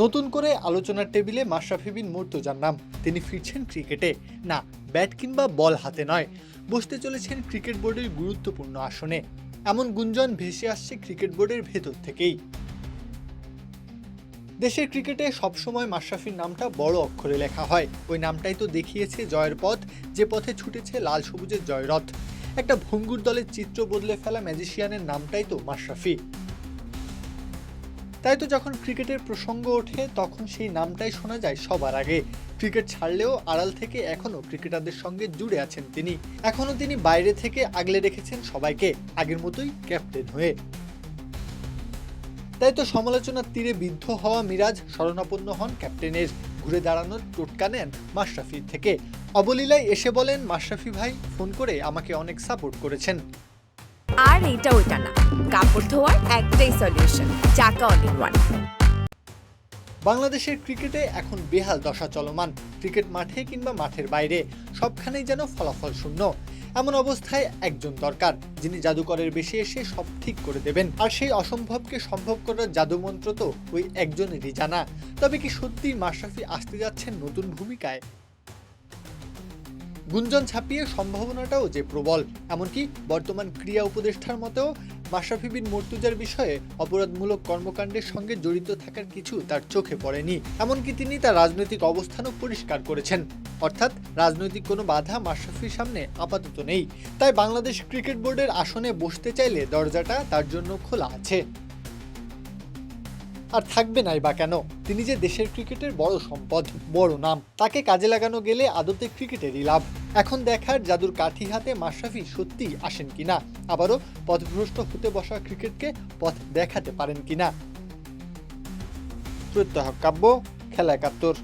নতুন করে আলোচনার টেবিলে মাশরাফি বিন মুর্তজার নাম, তিনি ফিরছেন ক্রিকেটে। না, ব্যাট কিংবা বল হাতে নয়, বসতে চলেছেন ক্রিকেট বোর্ডের গুরুত্বপূর্ণ আসনে। এমন গুঞ্জন ভেসে আসছে ক্রিকেট বোর্ডের ভেতর থেকেই। দেশের ক্রিকেটে সবসময় মাশরাফির নামটা বড় অক্ষরে লেখা হয়। ওই নামটাই তো দেখিয়েছে জয়ের পথ, যে পথে ছুটেছে লাল সবুজের জয়রথ। একটা ভঙ্গুর দলের চিত্র বদলে ফেলা ম্যাজিশিয়ানের নামটাই তো মাশরাফি। তাই তো যখন ক্রিকেটের প্রসঙ্গ ওঠে, তখন সেই নামটাই শোনা যায় সবার আগে। ক্রিকেট ছাড়লেও আড়াল থেকে এখনও ক্রিকেটারদের সঙ্গে জুড়ে আছেন তিনি। এখনও তিনি বাইরে থেকে আগলে রেখেছেন সবাইকে, আগের মতোই ক্যাপ্টেন হয়ে। তাই তো সমালোচনার তীরে বিদ্ধ হওয়া মিরাজ শরণাপন্ন হন ক্যাপ্টেনের। ঘুরে দাঁড়ানোর টোটকা নেন মাশরাফির থেকে। অবলীলায় এসে বলেন, মাশরাফি ভাই, ফোন করে আমাকে অনেক সাপোর্ট করেছেন। আর এটা ওইটা না। কাপড় ধোয়ার একটাই সলিউশন চাকা অল ইন ওয়ান বাংলাদেশের ক্রিকেটে এখন বেহাল দশা চলমান, ক্রিকেট মাঠে কিংবা মাঠের বাইরে, সবখানেই যেন ফলাফল শূন্য। এমন অবস্থায় একজন দরকার, যিনি জাদুকরের বেশি এসে সব ঠিক করে দেবেন। আর সেই অসম্ভবকে সম্ভব করার জাদুমন্ত্র তো ওই একজনেরই জানা। তবে কি সত্যি মাশরাফি আসতে যাচ্ছেন নতুন ভূমিকায়? গুঞ্জন ছাপিয়ে সম্ভাবনাটাও যে প্রবল। এমনকি বর্তমান ক্রিয়া উপদেষ্টার মতেও মাশরাফি বিন মর্তুজার বিষয়ে অপরাধমূলক কর্মকাণ্ডের সঙ্গে জড়িত থাকার কিছু তার চোখে পড়েনি। এমনকি তিনি তার রাজনৈতিক অবস্থানও পরিষ্কার করেছেন। অর্থাৎ রাজনৈতিক কোনো বাধা মাশরাফির সামনে আপাতত নেই। তাই বাংলাদেশ ক্রিকেট বোর্ডের আসনে বসতে চাইলে দরজাটা তার জন্য খোলা আছে। আর থাকবে নাই বা কেন? তিনি যে দেশের ক্রিকেটের বড় সম্পদ, বড় নাম, তাকে কাজে লাগানো গেলে আদতে ক্রিকেটেরই লাভ। এখন দেখার জাদুর কাঠি হাতে মাশরাফি সত্যি আসেন কিনা? আবারও পথভ্রষ্ট হতে বসা ক্রিকেটকে পথ দেখাতে পারেন কিনা? প্রত্যহ কাব্য, খেলা একাত্তর।